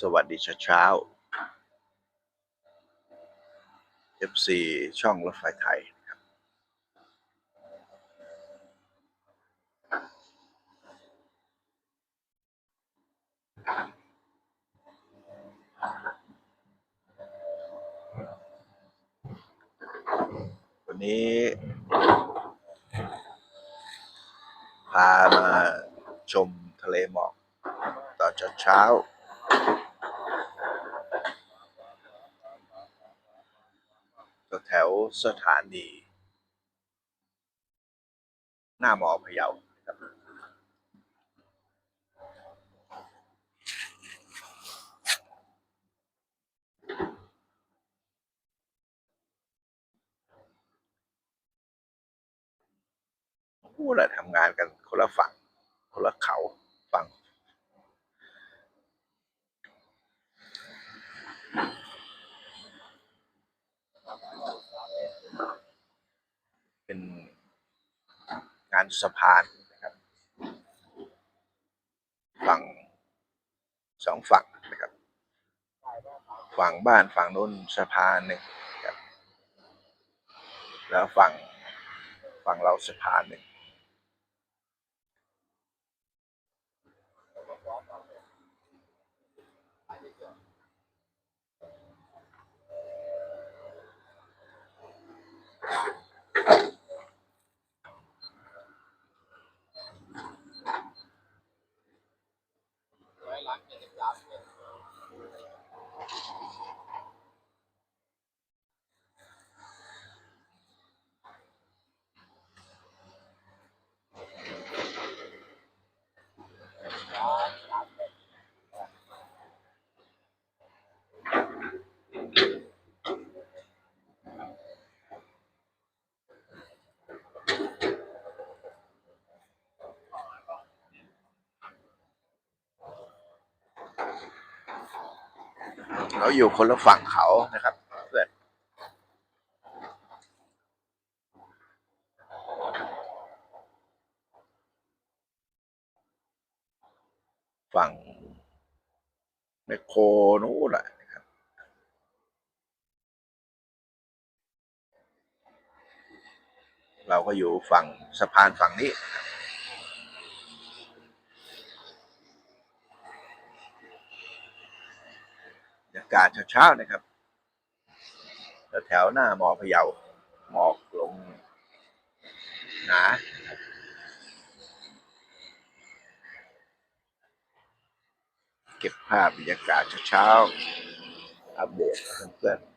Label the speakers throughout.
Speaker 1: สวัสดีเช้าเช้า FC ช่องรถไฟไทยนะครับ วันนี้ พามาชมทะเลหมอกตอนเช้าเช้าๆแถวสถานี หน้ามอพะเยาครับพูดแหละทำงานกันคนละฝั่งคนละเขาฝั่ง เป็น สะพานนะครับฝั่งสองฝั่งนะครับฝั่งบ้านฝั่งนู้นสะพานหนึ่งนะครับแล้วฝั่งฝั่งเราสะพานหนึ่ง เราอยู่คนละฝั่งเขานะครับเพื่อนฝั่งแมคโครนู้นแหละนะครับเราก็อยู่ฝั่งสะพานฝั่งนี้ บรรยากาศเช้าๆนะครับแถวหน้าหมอพะเยาหมอกลงหนาเก็บภาพบรรยากาศเช้าๆอัปเดตเพื่อนๆ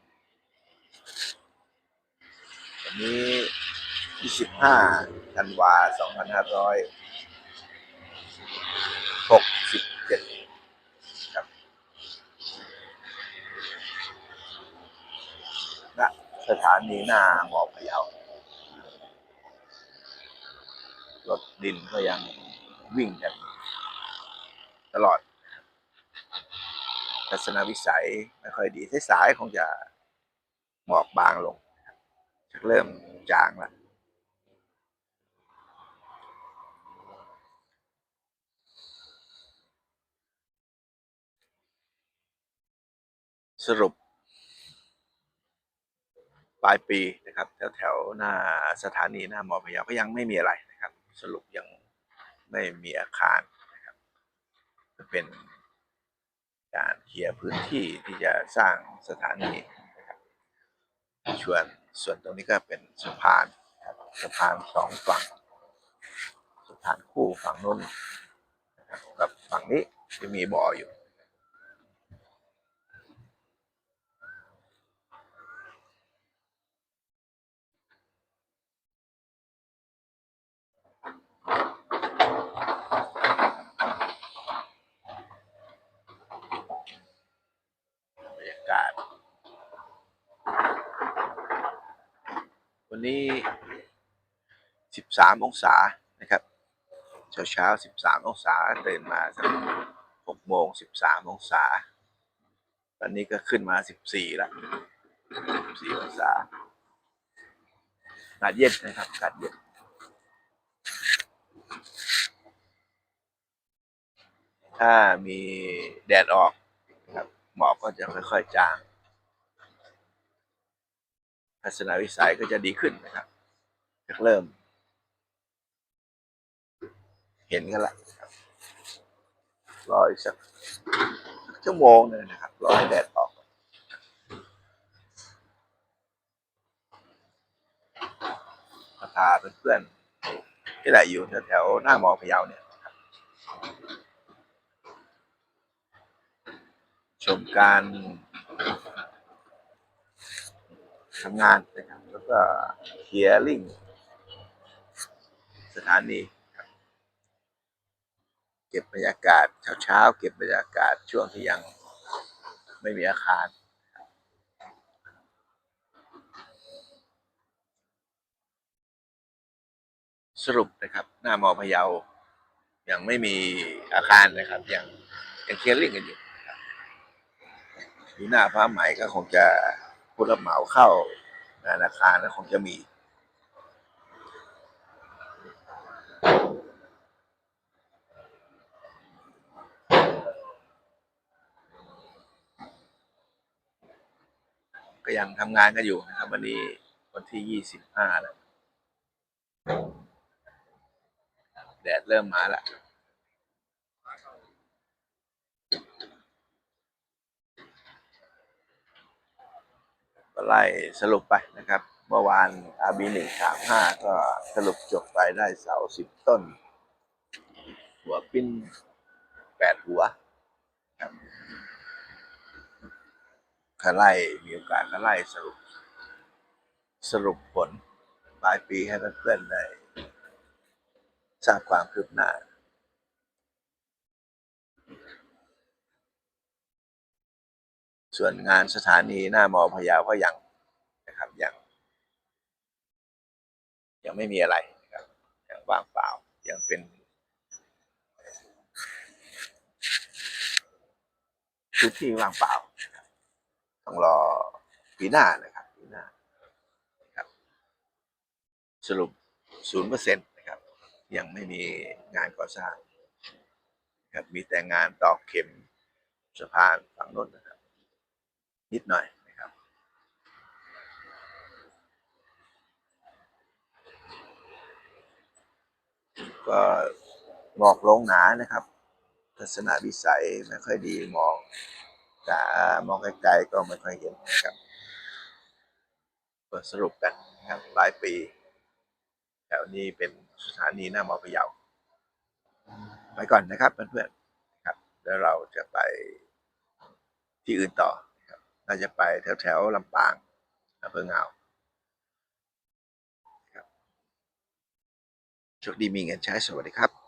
Speaker 1: วันนี้ 25ธันวา2567 ครับ ณสถา นีหน้าหมอพะเยารถดินก็ยังวิ่งกันตลอดทัศนวิสัยไม่ค่อยดีสายๆคงจะหมอกบางลงจะเริ่มจางล้วสรุป ปลายปีนะครับแถวแถวๆหน้าสถานีหน้ามอพยาก็ยังไม่มีอะไรนะครับ สรุปยังไม่มีอาคารนะครับจะเป็นการเคลียร์พื้นที่ที่จะสร้างสถานีนะครับส่วนส่วนตรงนี้ก็เป็นสะพานนะครับสะพานสองฝั่งสะพานคู่ฝั่งนู้นนะครับกับฝั่งนี้จะมีบ่ออยู่ บรรยากาศ วันนี้ 13 องศานะครับ เช้าเช้าๆ13 องศาตื่นมาสัก6โมง 13 องศา ตอนนี้ก็ขึ้นมา 14แล้ว14 องศาอากาศเย็นนะครับอากาศเย็นถ้ามีแดดออกหมอกก็จะค่อยๆจาง ทัศนวิสัยก็จะดีขึ้นนะครับจะเริ่ม เห็นกันละรออีกสักชั่วโมงหนึงนะครับ รอให้แดดออกพาเพื่อนๆที่ไหนอยู่แถวๆหน้ามอพะเยาเนี่ยชมการ ทำงานนะครับ แล้วก็เคลียร์ลิงสถานีเก็บบรรยากาศเช้าๆเก็บบรรยากาศช่วงที่ยังไม่มีอาคารสรุปนะครับหน้ามอพะเยายังไม่มีอาคารนะครับ ยังยังเคลียร์ลิงกันอยู่นะครับอยู่หน้าพระใหม่ก็คงจะ ผู้รับเหมาเข้างานาคารก็คงจะมีก็ยังทำงานกันอยู่นะครับ วันนี้วันที่ยี่สิบห้าแล้วแดดเริ่มมาแล้ว ไล่สรุปไปนะครับ เมื่อวาน RB หนึ่งสามห้าก็สรุปจบไปได้เสาสิบต้น หัวปิ้นแปดหัวครับก็ไล่มีโอกาสก็ไล่สรุป สรุปผลปลายปีให้เพื่อนๆได้ทราบความคืบหน้า ส่วนงานสถานีหน้ามอพยาก็ยังนะครับยังยังไม่มีอะไรนะครับยังว่างเปล่ายังเป็นพื้นที่ว่างเปล่าต้องรอปีหน้านะครับปีหน้านะครับสรุปศูนย์เปอร์เซ็นต์นะครับ ยังไม่มีงานก่อสร้างนะครับมีแต่งานตอกเข็มสะพานฝั่งโน้นนะ นิดหน่อยนะครับ ก็หมอกลงหนานะครับ ทัศนวิสัยไม่ค่อยดีมองต่มองไกลๆก็ไม่ค่อยเห็นนะครับก็สรุปกันนะครับปลายปีแถวนี้เป็นสถานีหน้ามอพะเยาไปก่อนนะครับเพื่อนๆครับ แล้วเราจะไปที่อื่นต่อ นะครับเราจะไปแถวๆลำปางอำเภอเงาครับโชคดีมีเงินใช้สวัสดีครับ